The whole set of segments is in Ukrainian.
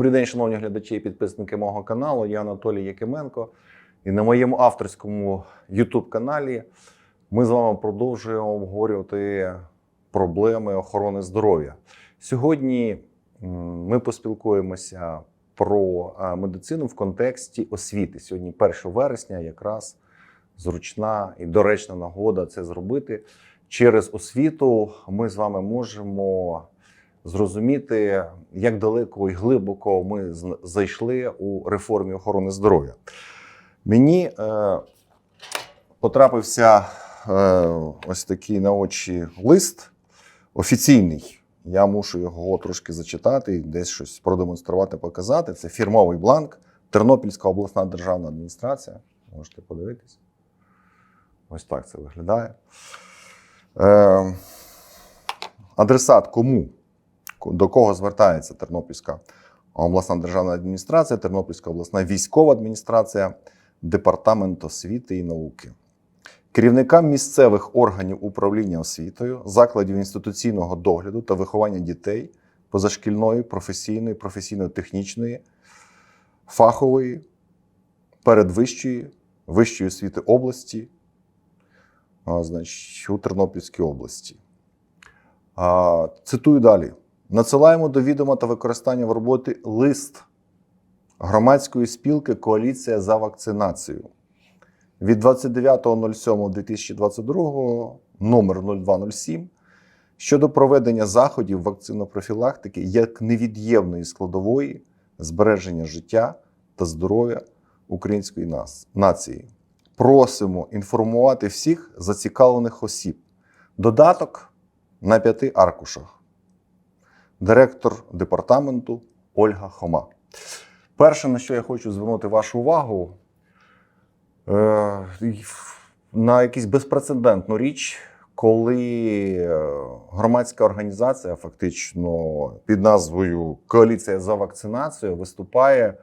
Добрий день, шановні глядачі і підписники мого каналу. Я Анатолій Якименко. І на моєму авторському youtube каналі ми з вами продовжуємо обговорювати проблеми охорони здоров'я. Сьогодні ми поспілкуємося про медицину в контексті освіти. Сьогодні 1 вересня, якраз зручна і доречна нагода це зробити. Через освіту ми з вами можемо зрозуміти, як далеко і глибоко ми зайшли у реформі охорони здоров'я. Мені е, потрапився е, ось такий на очі лист офіційний. Я мушу його трошки зачитати і десь щось продемонструвати, показати. Це фірмовий бланк Тернопільська обласна державна адміністрація. Можете подивитись. Ось так це виглядає. Е, адресат кому? До кого звертається Тернопільська обласна державна адміністрація, Тернопільська обласна військова адміністрація, Департамент освіти і науки. Керівникам місцевих органів управління освітою, закладів інституційного догляду та виховання дітей позашкільної, професійної, професійно-технічної, фахової, передвищої, вищої освіти області, значить, у Тернопільській області. Цитую далі: надсилаємо до відома та використання в роботі лист громадської спілки Коаліція за вакцинацію від 29.07.2022 номер 0207 щодо проведення заходів вакцинопрофілактики як невід'ємної складової збереження життя та здоров'я української нації. Просимо інформувати всіх зацікавлених осіб. Додаток на п'яти аркушах. Директор департаменту Ольга Хома. Перше, на що я хочу звернути вашу увагу, е, на якусь безпрецедентну річ, коли е, громадська організація, фактично під назвою Коаліція за вакцинацію, виступає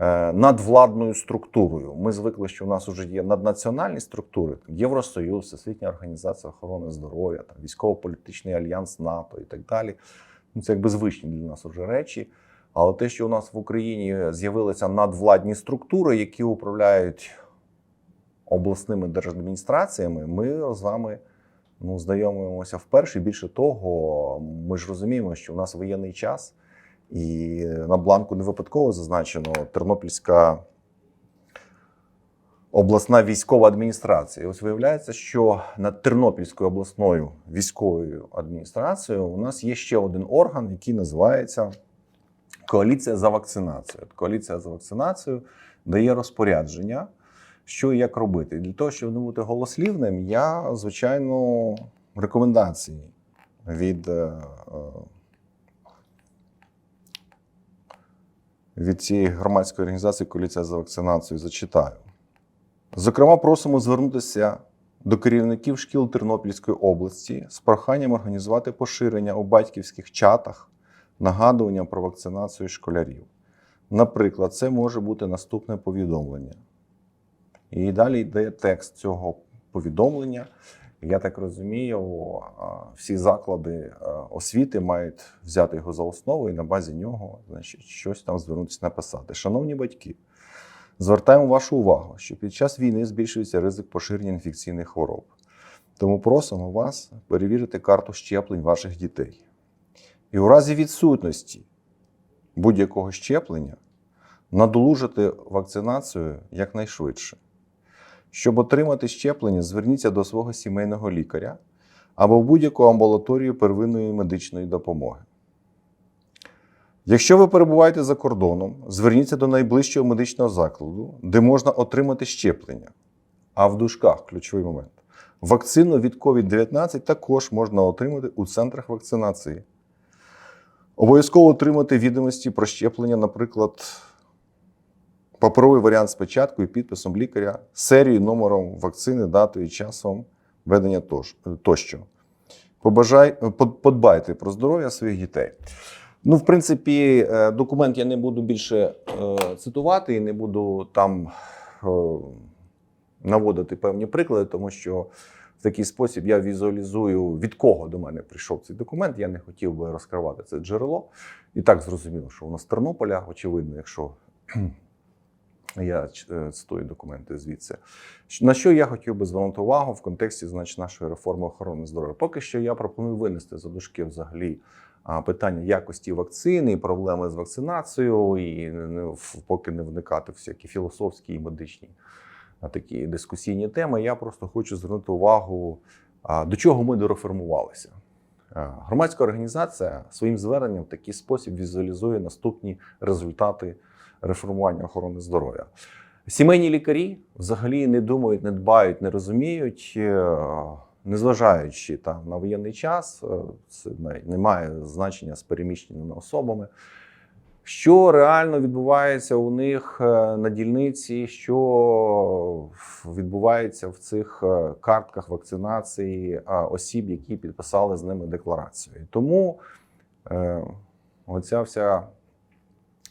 е, надвладною структурою. Ми звикли, що у нас вже є наднаціональні структури, Євросоюз, Всесвітня організація охорони здоров'я, військово-політичний альянс НАТО і так далі. Ну, це якби звичні для нас вже речі. Але те, що у нас в Україні з'явилися надвладні структури, які управляють обласними держадміністраціями, ми з вами ну, знайомимося вперше. Більше того, ми ж розуміємо, що у нас воєнний час, і на бланку не випадково зазначено Тернопільська обласна військова адміністрація. І ось виявляється, що над Тернопільською обласною військовою адміністрацією у нас є ще один орган, який називається Коаліція за вакцинацію. Коаліція за вакцинацію дає розпорядження, що і як робити. Для того, щоб не бути голослівним, я, звичайно, рекомендації від, е, е, від цієї громадської організації Коаліція за вакцинацію зачитаю. Зокрема, просимо звернутися до керівників шкіл Тернопільської області з проханням організувати поширення у батьківських чатах нагадування про вакцинацію школярів. Наприклад, це може бути наступне повідомлення. І далі йде текст цього повідомлення. Я так розумію, всі заклади освіти мають взяти його за основу і на базі нього значить, щось там звернутися написати. Шановні батьки, звертаємо вашу увагу, що під час війни збільшується ризик поширення інфекційних хвороб. Тому просимо вас перевірити карту щеплень ваших дітей. І у разі відсутності будь-якого щеплення надолужити вакцинацію якнайшвидше. Щоб отримати щеплення, зверніться до свого сімейного лікаря або в будь-яку амбулаторію первинної медичної допомоги. Якщо ви перебуваєте за кордоном, зверніться до найближчого медичного закладу, де можна отримати щеплення. А в дужках ключовий момент. Вакцину від COVID-19 також можна отримати у центрах вакцинації. Обов'язково отримати відомості про щеплення, наприклад, паперовий варіант спочатку і підписом лікаря, серією, номером вакцини, датою і часом ведення тощо. Побажай, подбайте про здоров'я своїх дітей. Ну, в принципі, е, документ я не буду більше е, цитувати і не буду там е, наводити певні приклади, тому що В такий спосіб я візуалізую, від кого до мене прийшов цей документ. Я не хотів би розкривати це джерело. І так зрозуміло, що воно з Тернополя, очевидно, якщо я цитую документи звідси. На що я хотів би звернути увагу в контексті значить, нашої реформи охорони здоров'я? Поки що я пропоную винести за дужки взагалі питання якості вакцини, і проблеми з вакцинацією, і не- в- поки не вникати в всякі філософські і медичні такі дискусійні теми. Я просто хочу звернути увагу, до чого ми дореформувалися. Громадська організація своїм зверненням в такий спосіб візуалізує наступні результати реформування охорони здоров'я. Сімейні лікарі взагалі не думають, не дбають, не розуміють, е, незважаючи там на воєнний час, е, це не має значення з переміщеними особами. Що реально відбувається у них е, на дільниці, що відбувається в цих е, картках вакцинації осіб, які підписали з ними декларацію. Тому оця вся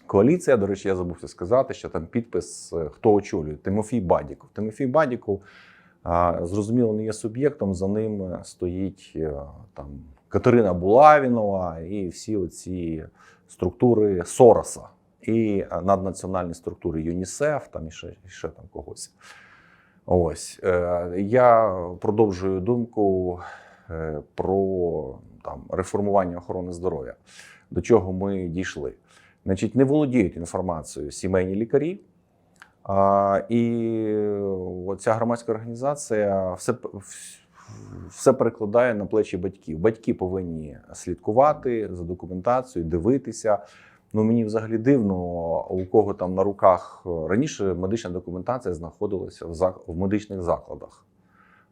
коаліція, до речі, я забувся сказати, що там підпис, хто очолює, Тимофій Бадіков. Тимофій Бадіков, зрозуміло, не є суб'єктом, за ним е, стоїть е, там Катерина Булавінова і всі оці структури Сороса і е, наднаціональні структури ЮНІСЕФ, там і ще, і ще там когось. Ось я продовжую думку про там реформування охорони здоров'я. До чого ми дійшли? Значить, не володіють інформацією сімейні лікарі. І ця громадська організація все, все перекладає на плечі батьків. Батьки повинні слідкувати за документацією, дивитися. Ну мені взагалі дивно, у кого там на руках раніше медична документація знаходилася в, зак- в медичних закладах.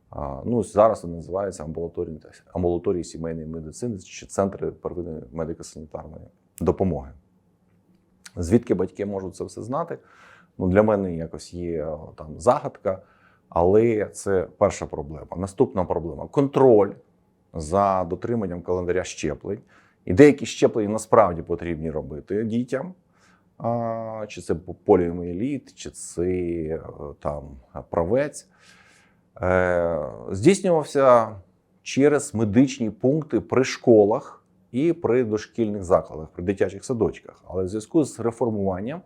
А, ну, зараз це називається амбулаторії, амбулаторії сімейної медицини чи центри первинної медико-санітарної допомоги. Звідки батьки можуть це все знати? Ну, для мене якось є там загадка, але це перша проблема. Наступна проблема контроль за дотриманням календаря щеплень. І деякі щеплення насправді потрібні робити дітям. А, чи це поліомієліт, чи це е, там правець. Е, здійснювався через медичні пункти при школах і при дошкільних закладах, при дитячих садочках. Але в зв'язку з реформуванням е,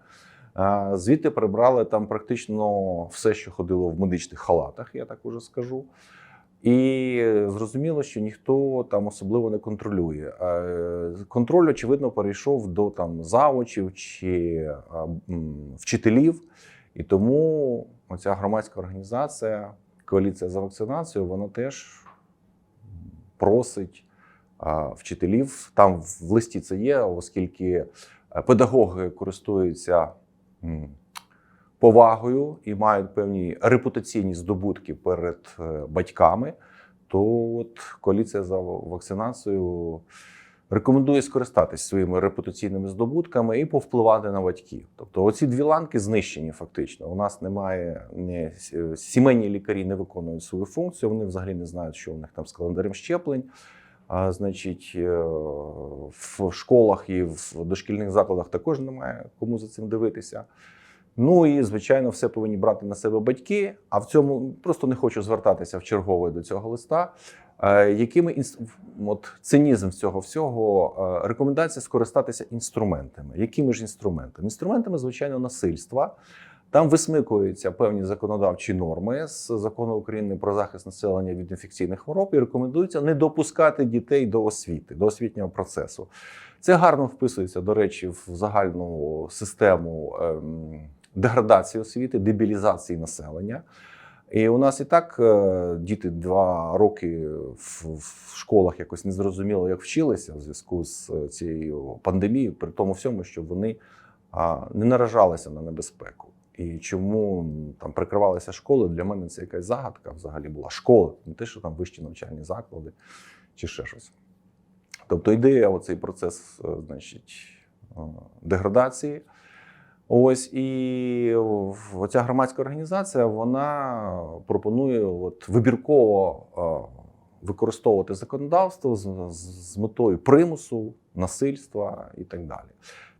звідти прибрали там практично все, що ходило в медичних халатах, я так уже скажу. І зрозуміло, що ніхто там особливо не контролює. Е, Контроль, очевидно, перейшов до там завучів чи вчителів. І тому оця громадська організація, коаліція за вакцинацію, вона теж просить вчителів. Там в листі це є, оскільки е, педагоги користуються повагою і мають певні репутаційні здобутки перед е, батьками. То от коаліція за вакцинацію рекомендує скористатись своїми репутаційними здобутками і повпливати на батьків. Тобто, оці дві ланки знищені фактично. У нас немає не сімейні лікарі не виконують свою функцію. Вони взагалі не знають, що у них там з календарем щеплень. Значить, е, в школах і в дошкільних закладах також немає кому за цим дивитися. Ну і звичайно, все повинні брати на себе батьки. А в цьому просто не хочу звертатися в чергове до цього листа. Е, Якими от цинізм цього всього е, рекомендація скористатися інструментами. Якими ж інструментами? Інструментами, звичайно, насильства. Там висмикуються певні законодавчі норми з закону України про захист населення від інфекційних хвороб і рекомендується не допускати дітей до освіти, до освітнього процесу. Це гарно вписується, до речі, в загальну систему ем, деградації освіти, дебілізації населення. І у нас і так е, діти два роки в, школах якось не зрозуміло, як вчилися в зв'язку з е, цією пандемією, при тому всьому, що вони не наражалися на небезпеку. І чому там прикривалися школи, для мене це якась загадка взагалі була. Школа, не те, що там вищі навчальні заклади чи ще щось. Тобто ідея оцей процес, е, значить, е, деградації. Ось і оця громадська організація вона пропонує от вибірково е, використовувати законодавство з, з- з метою примусу, насильства і так далі.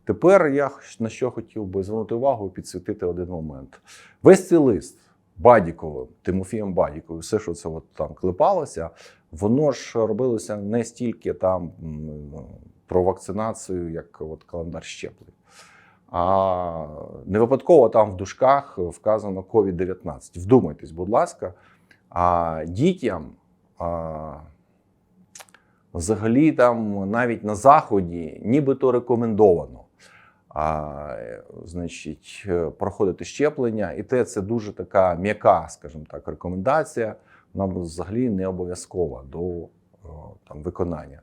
Тепер я на що хотів би звернути увагу і підсвітити один момент. Весь цей лист Бадіковим, Тимофієм Бадіковим, все, що це от там клепалося, воно ж робилося не стільки там про вакцинацію, як от календар щеплень. А не випадково там в дужках вказано COVID-19. Вдумайтесь, будь ласка, а дітям а, взагалі там навіть на заході нібито рекомендовано. А, е, значить, е, проходити щеплення, і те це дуже така м'яка, скажімо так, рекомендація. Вона взагалі не обов'язкова до там, виконання.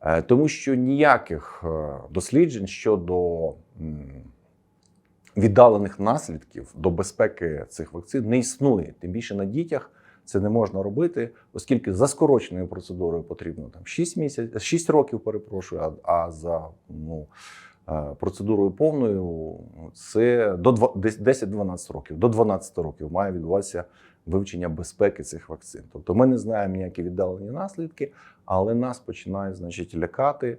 Е, Тому що ніяких е, досліджень щодо віддалених наслідків до безпеки цих вакцин не існує. Тим більше на дітях це не можна робити, оскільки за скороченою процедурою потрібно там 6 місяців, 6 років, перепрошую, а, а за ну, е, процедурою повною це до два- десь 10-12 років. До 12 років має відбуватися вивчення безпеки цих вакцин. Тобто ми не знаємо ніякі віддалені наслідки, але нас починають значить, лякати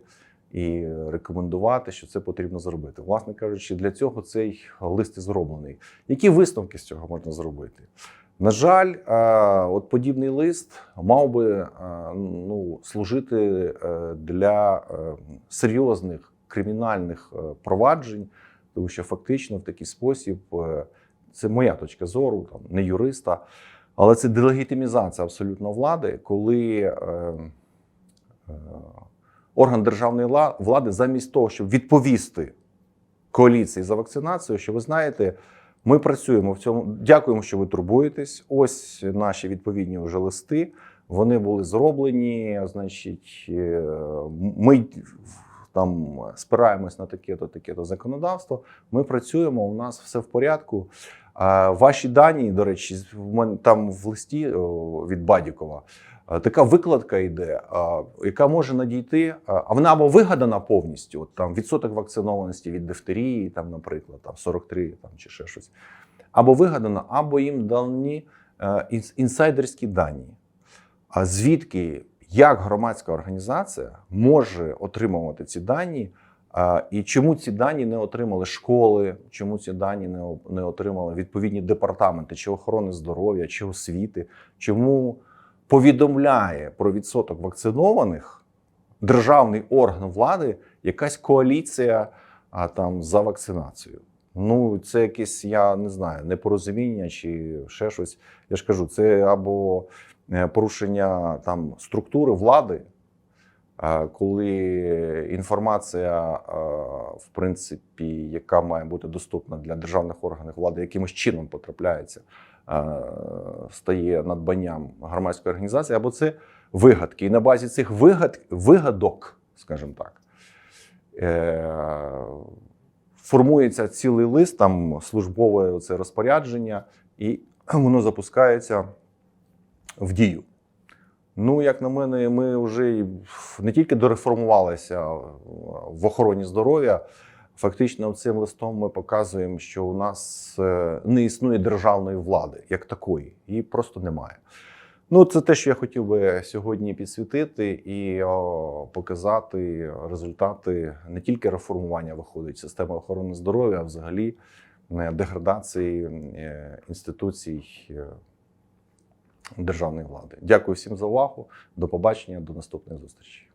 і рекомендувати, що це потрібно зробити. Власне кажучи, для цього цей лист і зроблений. Які висновки з цього можна зробити? На жаль, е, от подібний лист мав би е, ну, служити е, для е, серйозних кримінальних е, проваджень, тому що фактично в такий спосіб е, це моя точка зору, там не юриста, але це делегітимізація абсолютно влади, коли е, е, орган державної влади, замість того, щоб відповісти коаліції за вакцинацію, що ви знаєте, ми працюємо в цьому. Дякуємо, що ви турбуєтесь. Ось наші відповідні вже листи. Вони були зроблені. Значить, е, ми там спираємось на таке-то, таке-то законодавство. Ми працюємо, у нас все в порядку. Ваші дані, до речі, в мене там в листі від Бадікова е, така викладка йде, яка може надійти, а вона або вигадана повністю. От там відсоток вакцинованості від дифтерії, там, наприклад, там 43 там, чи ще щось. Або вигадана, або їм дані е, інсайдерські дані. А звідки як громадська організація може отримувати ці дані? І чому ці дані не отримали школи, чому ці дані не, отримали відповідні департаменти чи охорони здоров'я, чи освіти? Чому повідомляє про відсоток вакцинованих державний орган влади якась коаліція там, за вакцинацію? Ну, це якесь, я не знаю, непорозуміння чи ще щось. Я ж кажу, це або порушення там структури влади, е, коли інформація, е, в принципі, яка має бути доступна для державних органів влади, якимось чином потрапляється, е, стає надбанням громадської організації, або це вигадки. І на базі цих вигад, вигадок, скажімо так, е, формується цілий лист, там службове це розпорядження, і воно запускається в дію. Ну, як на мене, ми вже не тільки дореформувалися в охороні здоров'я. Фактично, цим листом ми показуємо, що у нас е, не існує державної влади як такої, її просто немає. Ну, це те, що я хотів би сьогодні підсвітити і о, показати результати не тільки реформування виходить системи охорони здоров'я, а взагалі е, деградації е, інституцій державної влади. Дякую всім за увагу. До побачення, до наступної зустрічі.